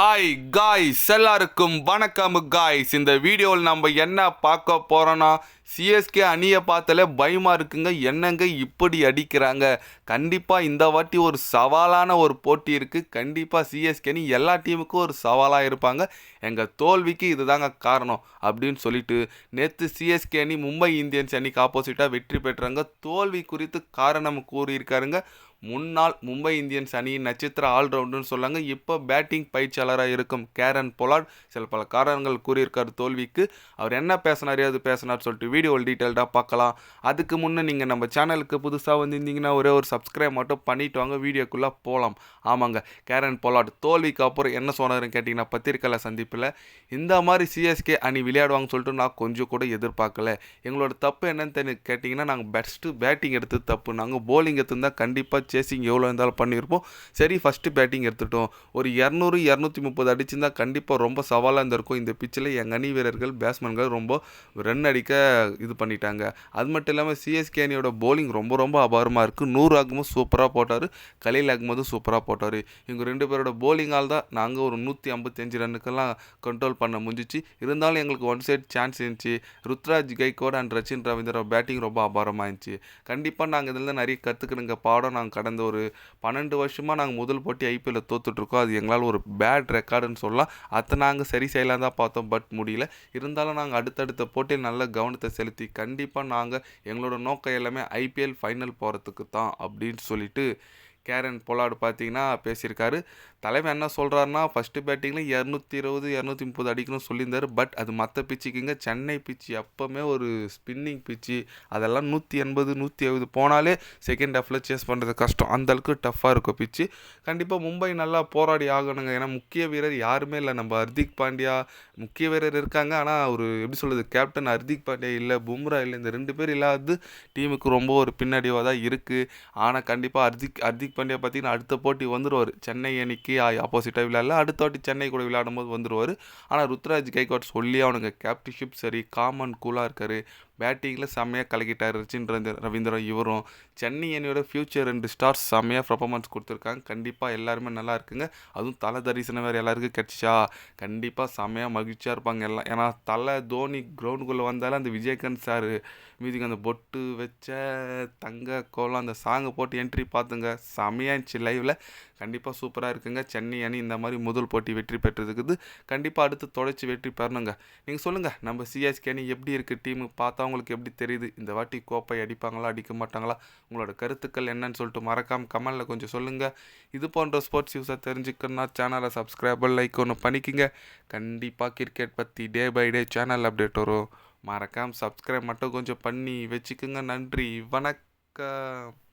Hi guys எல்லாருக்கும் வணக்கம் guys இந்த வீடியோவில் நம்ம என்ன பார்க்க போகிறோன்னா சிஎஸ்கே அணியை பார்த்தாலே பயமாக இருக்குங்க. என்னங்க இப்படி அடிக்கிறாங்க? கண்டிப்பாக இந்த வாட்டி ஒரு சவாலான ஒரு போட்டி இருக்குது கண்டிப்பாக சிஎஸ்கே அணி எல்லா டீமுக்கும் ஒரு சவாலாக இருப்பாங்க. எங்கள் தோல்விக்கு இதுதாங்க காரணம் அப்படின்னு சொல்லிட்டு நேற்று சிஎஸ்கே அணி மும்பை இந்தியன்ஸ் அணிக்கு ஆப்போசிட்டாக வெற்றி பெற்றாங்க தோல்வி குறித்து காரணம் கூறியிருக்காருங்க. முன்னாள் மும்பை இந்தியன்ஸ் அணியின் நட்சத்திர ஆல்ரவுண்டர்னு சொல்லாங்க. இப்போ பேட்டிங் பயிற்சியாளராக இருக்கும் கேரன் பொலாட் சில பல காரணங்கள் கூறியிருக்கார் தோல்விக்கு. அவர் என்ன பேசினார் அது பேசினார் சொல்லிட்டு வீடியோவில் டீட்டெயில்டாக பார்க்கலாம். அதுக்கு முன்னே நீங்கள் நம்ம சேனலுக்கு புதுசாக வந்திருந்தீங்கன்னா ஒரே ஒரு சப்ஸ்கிரைப் மட்டும் பண்ணிட்டு வாங்க. வீடியோக்குள்ளே போகலாம் ஆமாங்க கேரன் பொலாட் தோல்விக்கு அப்புறம் என்ன சொன்னாருன்னு கேட்டிங்கன்னா பத்திரிக்கையில் சந்திப்பில் இந்த மாதிரி சிஎஸ்கே அணி விளையாடுவாங்கன்னு சொல்லிட்டு நான் கொஞ்சம் கூட எதிர்பார்க்கல. எங்களோட தப்பு என்னன்னு தெரிஞ்சு கேட்டிங்கன்னா நாங்கள் பெஸ்ட்டு பேட்டிங் எடுத்து தப்பு. நாங்கள் போலிங் எடுத்திருந்தால் கண்டிப்பாக சேசிங் எவ்வளோ இருந்தாலும் பண்ணியிருப்போம். சரி ஃபஸ்ட்டு பேட்டிங் எடுத்துட்டோம். ஒரு இரநூறு இரநூத்தி முப்பது அடிச்சிருந்தால் கண்டிப்பாக ரொம்ப சவாலாக இருந்திருக்கும். இந்த பிச்சில் எங்கள் அணி வீரர்கள் பேட்ஸ்மேன்கள் ரொம்ப ரன் அடிக்க இது பண்ணிட்டாங்க. அது மட்டும் இல்லாமல் சிஎஸ்கே அணியோட போலிங் ரொம்ப ரொம்ப அபாரமாக இருக்குது நூறு ஆகும்போது சூப்பராக போட்டார். கலீல் ஆகும்போது சூப்பராக போட்டார். இவங்க ரெண்டு பேரோட போலிங்கால் தான் நாங்கள் ஒரு நூற்றி ஐம்பத்தஞ்சு ரன்னுக்கெல்லாம் கண்ட்ரோல் பண்ண முடிஞ்சிச்சு. இருந்தாலும் எங்களுக்கு ஒன் சைட் சான்ஸ் இருந்துச்சு. ருத்ராஜ் கைகோட் அண்ட் ரச்சின் ரவீந்திரா பேட்டிங் ரொம்ப அபாரமாக இருந்துச்சு. கண்டிப்பாக நாங்கள் இதில் நிறைய கற்றுக்கணுங்க பாடம் நாங்கள் கடந்த ஒரு பன்னெண்டு வருஷமாக நாங்கள் முதல் போட்டி ஐபிஎல்ல தோத்துட்ருக்கோம். அது எங்களால் ஒரு பேட் ரெக்கார்டுன்னு சொல்லலாம். அதை நாங்கள் சரி செய்யலாம் தான் பார்த்தோம் பட் முடியல. இருந்தாலும் நாங்கள் அடுத்தடுத்த போட்டியில் நல்ல கவனத்தை செலுத்தி கண்டிப்பாக நாங்கள் எங்களோட நோக்கம் எல்லாமே ஐபிஎல் ஃபைனல் போகிறதுக்கு தான் அப்படின்னு சொல்லிட்டு கேரன் பொலாடு பார்த்தீங்கன்னா பேசியிருக்காரு. தலைவன் என்ன சொல்கிறாருன்னா ஃபஸ்ட்டு பேட்டிங்கில் இரநூத்தி இருபது இரநூத்தி முப்பது அடிக்கணும்னு சொல்லியிருந்தாரு. பட் அது மற்ற பிச்சுக்குங்க சென்னை பிச்சு எப்போவுமே ஒரு ஸ்பின்னிங் பிச்சு அதெல்லாம் நூற்றி எண்பது நூற்றி எழுபது போனாலே செகண்ட் ஹாஃபில் சேஸ் பண்ணுறது கஷ்டம். அந்தளவுக்கு டஃப்பாக இருக்கும் பிச்சு கண்டிப்பாக மும்பை நல்லா போராடி ஆகணுங்க. ஏன்னா முக்கிய வீரர் யாருமே இல்லை. நம்ம ஹர்திக் பாண்டியா முக்கிய வீரர் இருக்காங்க. ஆனால் ஒரு எப்படி சொல்கிறது கேப்டன் ஹர்திக் பாண்டியா இல்லை பும்ரா இல்லை இந்த ரெண்டு பேர் இல்லாதது டீமுக்கு ரொம்ப ஒரு பின்னடைவாக தான் இருக்குது ஆனால் கண்டிப்பாக ஹர்திக் ஹர்திக் பாண்டியா பார்த்தீங்கன்னா அடுத்த போட்டி வந்துடுவார் சென்னை அணிக்கு ஆப்போசிட்டாக விளையாடல அடுத்த வாட்டி சென்னை கூட விளையாடும் போது வந்துடுவார் ஆனால் ருத்ராஜ் கைக்வாட் சொல்லி அவனுங்க கேப்டன்ஷிப் சரி காமன் கூலாக இருக்கார் பேட்டிங்கில் செம்மையாக கலக்கிட்டார் ரச்சின் ரவீந்திரன் இவரும். சென்னை அணியோட ஃபியூச்சர் ரெண்டு ஸ்டார்ஸ் செம்மையாக பர்ஃபார்மன்ஸ் கொடுத்துருக்காங்க. கண்டிப்பாக எல்லாருமே நல்லா இருக்குங்க. அதுவும் தலை தரிசனம் வேறு எல்லாருக்கும் கிடச்சிச்சா? கண்டிப்பாக செம்மையாக மகிழ்ச்சியாக இருப்பாங்க எல்லாம். ஏன்னா தலை தோனி கிரவுண்டுக்குள்ளே வந்தாலும் அந்த விஜயகாந்த் சார் மீதிக்கு அந்த பொட்டு வச்ச தங்க கோலம் அந்த சாங்கை போட்டு என்ட்ரி பார்த்துங்க செம்மையாக இருந்துச்சு லைவில் கண்டிப்பாக சூப்பராக இருக்குங்க. சென்னை அணி இந்த மாதிரி முதல் போட்டி வெற்றி பெற்றதுக்குது கண்டிப்பாக அடுத்து தொடச்சி வெற்றி பெறணுங்க. நீங்கள் சொல்லுங்கள் நம்ம சிஎஸ்கே அணி எப்படி இருக்குது டீமு பார்த்தா உங்களுக்கு எப்படி தெரியுது? இந்த வாட்டி கோப்பை அடிப்பாங்களா அடிக்க மாட்டாங்களா? உங்களோட கருத்துக்கள் என்னன்னு சொல்லிட்டு மறக்காமல் கமெண்டில் கொஞ்சம் சொல்லுங்கள் இது போன்ற ஸ்போர்ட்ஸ் நியூஸை தெரிஞ்சுக்கணும்னா சேனலை சப்ஸ்கிரைபர் லைக் ஒன்று பண்ணிக்கிங்க. கண்டிப்பாக கிரிக்கெட் பற்றி day by day channel update வரும். மறக்காமல் சப்ஸ்கிரைப் மட்டும் கொஞ்சம் பண்ணி வச்சுக்கோங்க. நன்றி. வணக்கம்.